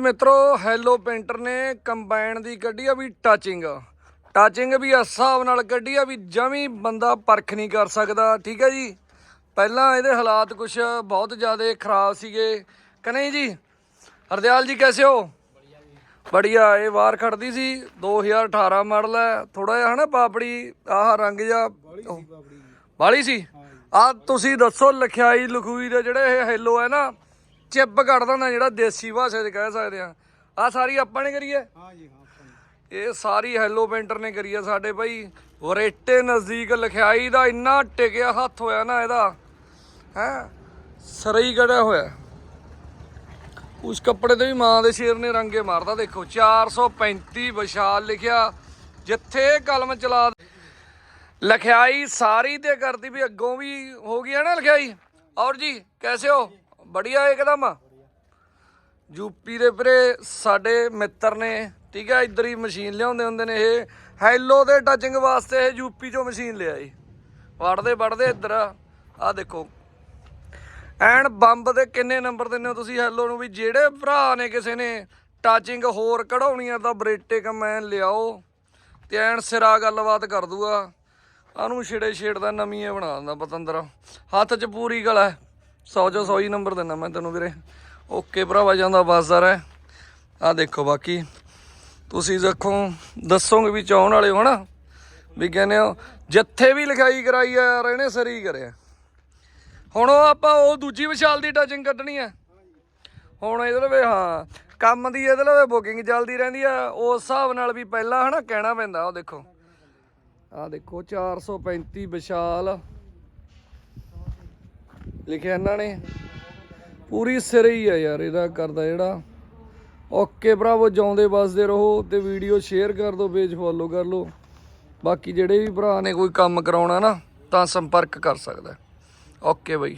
ਮਿੱਤਰੋ hello painter ਨੇ combine ਦੀ ਕੱਢੀ ਆ ਵੀ ਟੱਚਿੰਗ ਟੱਚਿੰਗ ਵੀ ਇਸ ਹਿਸਾਬ ਨਾਲ ਕੱਢੀ ਆ ਵੀ ਜਮੀ ਬੰਦਾ ਪਰਖ ਨਹੀਂ ਕਰ ਸਕਦਾ ਠੀਕ ਹੈ ਜੀ? ਪਹਿਲਾਂ ਇਹਦੇ ਹਾਲਾਤ ਕੁਝ ਬਹੁਤ ਜ਼ਿਆਦਾ ਖਰਾਬ ਸੀਗੇ ਕਿ ਨਹੀਂ ਜੀ? ਹਰਦਿਆਲ ਜੀ ਕੈਸੇ ਹੋ? ਬੜੀਆ ਇਹ ਵਾਰ ਖੜਦੀ ਸੀ 2018 ਮਾਡਲ ਹੈ। ਥੋੜਾ ਜਿਹਾ ਹਨਾ ਪਾਪੜੀ ਆਹ ਰੰਗ ਜਿਹਾ। ਵਾਲੀ ਸੀ ਆ ਤੁਸੀਂ ਦੱਸੋ ਲਖਿਆਈ ਲਖੂਈ ਦੇ ਜਿਹੜੇ ਇਹ ਹੈਲੋ ਹੈ ਨਾ ਚਿੱਬ ਕੱਢਦਾ ਨਾ ਜਿਹੜਾ ਦੇਸੀ ਭਾਸ਼ਾ 'ਚ ਕਹਿ ਸਕਦੇ ਆ ਆ ਸਾਰੀ ਆਪਾਂ ਨੇ ਕਰੀ ਹੈ? ਹਾਂ ਜੀ ਹਾਂ। ਇਹ ਸਾਰੀ ਹੈਲੋ ਪੇਂਟਰ ਨੇ ਕਰੀ ਆ ਸਾਡੇ ਭਾਈ। ਵਰੇਟੇ ਨਜ਼ਦੀਕ ਲਖਿਆਈ ਦਾ ਇੰਨਾ ਟਿਕਿਆ ਹੱਥ ਹੋਇਆ ਨਾ ਇਹਦਾ। ਹੈ? ਸਰਈ ਕੜਿਆ ਹੋਇਆ। ਉਸ ਕੱਪੜੇ ਤੇ ਵੀ ਮਾਂ ਦੇ ਸ਼ੇਰ ਨੇ ਰੰਗੇ ਮਾਰਦਾ ਦੇਖੋ 435 ਵਿਸ਼ਾਲ ਲਿਖਿਆ ਜਿੱਥੇ ਕਲਮ ਚਲਾ ਲਖਿਆਈ ਸਾਰੀ ਤੇ ਕਰਦੀ ਵੀ ਅੱਗੋਂ ਵੀ ਹੋ ਗਈ ਹੈ ਨਾ ਲਖਿਆਈ? ਔਰ ਜੀ ਕੈਸੇ ਹੋ? ਬੜੀਆ ਇੱਕਦਮ। ਯੂਪੀ ਦੇ ਵੀਰੇ, ਸਾਡੇ ਮਿੱਤਰ ਨੇ, ਠੀਕ ਹੈ, ਇੱਧਰ ਹੀ ਮਸ਼ੀਨ ਲਿਆਉਂਦੇ ਹੁੰਦੇ ਨੇ ਇਹ। ਹੈਲੋ ਦੇ ਟੱਚਿੰਗ ਵਾਸਤੇ ਇਹ ਯੂਪੀ ਚੋਂ ਮਸ਼ੀਨ ਲਿਆਈ ਵੜਦੇ ਵੜਦੇ ਇੱਧਰ। ਆ ਦੇਖੋ। ਐਨ ਬੰਬ ਦੇ ਕਿੰਨੇ ਨੰਬਰ ਦਿੰਦੇ ਹੋ ਤੁਸੀਂ ਹੈਲੋ ਨੂੰ ਵੀ? ਜਿਹੜੇ ਭਰਾ ਨੇ ਕਿਸੇ ਨੇ ਟੱਚਿੰਗ ਹੋਰ ਕਢਾਉਣੀ ਆ ਤਾਂ ਬਰੇਟੇ ਕਮੈਨ ਲਿਆਓ। ਤੇ ਐਨ ਸਿਰਾ ਗੱਲਬਾਤ ਕਰ ਦੂਗਾ। ਆਨੂੰ ਛੇੜੇ ਛੇੜਦਾ ਨਵੀਂ ਬਣਾ ਦਿੰਦਾ ਪਤੰਦਰ। ਹੱਥ 'ਚ ਪੂਰੀ ਗਲਾ। 100 ਚੋਂ 100 ਹੀ ਨੰਬਰ ਦਿੰਦਾ ਮੈਂ ਤੈਨੂੰ ਵੀਰੇ। ਓਕੇ ਭਰਾਵਾ, ਜਾਂਦਾ ਬਾਜ਼ਾਰ ਹੈ। ਆ ਦੇਖੋ ਬਾਕੀ, ਤੁਸੀਂ ਦੇਖੋ, ਦੱਸੋਗੇ ਵੀ ਚਾਹਣ ਵਾਲੇ ਹੋ ਨਾ। ਵੀ ਕਹਿੰਦੇ ਹੋ, ਜਿੱਥੇ ਵੀ ਲਿਖਾਈ ਕਰਾਈ ਆ ਯਾਰ, ਇਹਨੇ ਸਰੀ ਕਰਿਆ। ਹੁਣ ਉਹ ਆਪਾਂ ਉਹ ਦੂਜੀ ਵਿਸ਼ਾਲ ਦੀ ਟਚਿੰਗ ਕੱਢਣੀ ਆ ਹੁਣ ਇਹਦੇ ਲਵੇ, ਹਾਂ, ਕੰਮ ਦੀ ਇਹਦੇ ਲਵੇ ਬੁਕਿੰਗ ਚੱਲਦੀ ਰਹਿੰਦੀ ਆ। ਉਸ ਹਿਸਾਬ ਨਾਲ ਵੀ ਪਹਿਲਾਂ ਹਨਾ ਕਹਿਣਾ ਪੈਂਦਾ, ਉਹ ਦੇਖੋ। ਆ ਦੇਖੋ 435 ਵਿਸ਼ਾਲ। ਲਿਖਿਆ ਇਹਨਾਂ ਨੇ। ਪੂਰੀ ਸਿਰ ਹੀ ਆ ਯਾਰ ਇਹਦਾ ਕਰਦਾ ਜਿਹੜਾ। ਓਕੇ ਭਰਾਵੋ ਜਿਉਂਦੇ ਵੱਸਦੇ ਰਹੋ ਤੇ ਵੀਡੀਓ ਸ਼ੇਅਰ ਕਰ ਦਿਓ, ਪੇਜ ਫੋਲੋ ਕਰ ਲਓ। ਬਾਕੀ ਜਿਹੜੇ ਵੀ ਭਰਾ ਨੇ ਕੋਈ ਕੰਮ ਕਰਾਉਣਾ ਨਾ, ਤਾਂ ਸੰਪਰਕ ਕਰ ਸਕਦਾ। Okay bye.